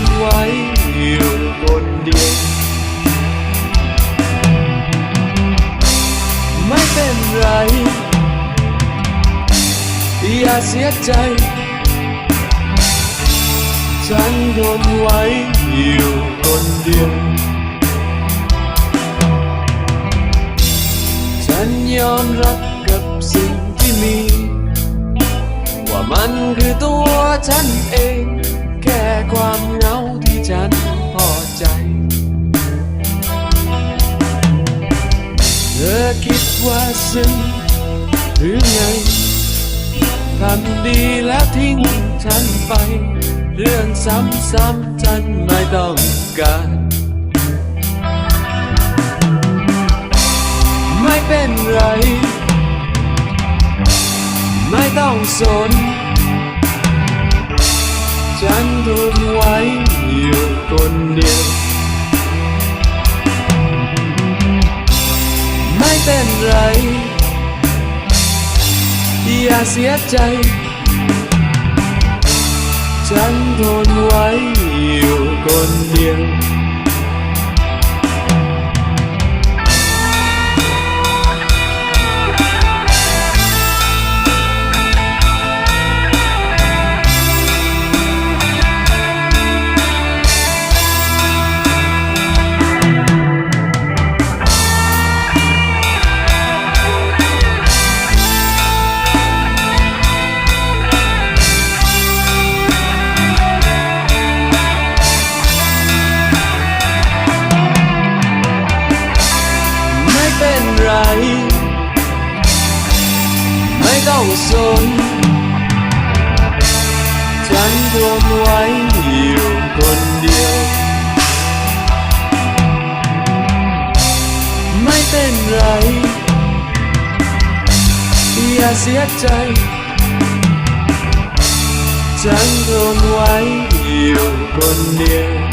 นทนไว้อยู่คนเดียว ไม่เป็นไร อย่าเสียใจ ฉันทนไว้อยู่คนเดียว ฉันยอมรับกับสิ่งที่มี ว่ามันคือตัวฉันเอง แค่ความ ฉันพอใจ เธอคิดว่าซึ้งหรือไงทำดีแล้วทิ้งฉันไป เรื่องซ้ำๆฉันไม่ต้องการไม่เป็นไร ไม่ต้องสน ฉันทนไว้ คนเดียว ไม่เป็นไร อย่าเสียใจ ฉันทนไว้ สน ฉันทนไว้อยู่คนเดียว ไม่เป็นไร อย่าเสียใจ ฉันทนไว้อยู่คนเดียว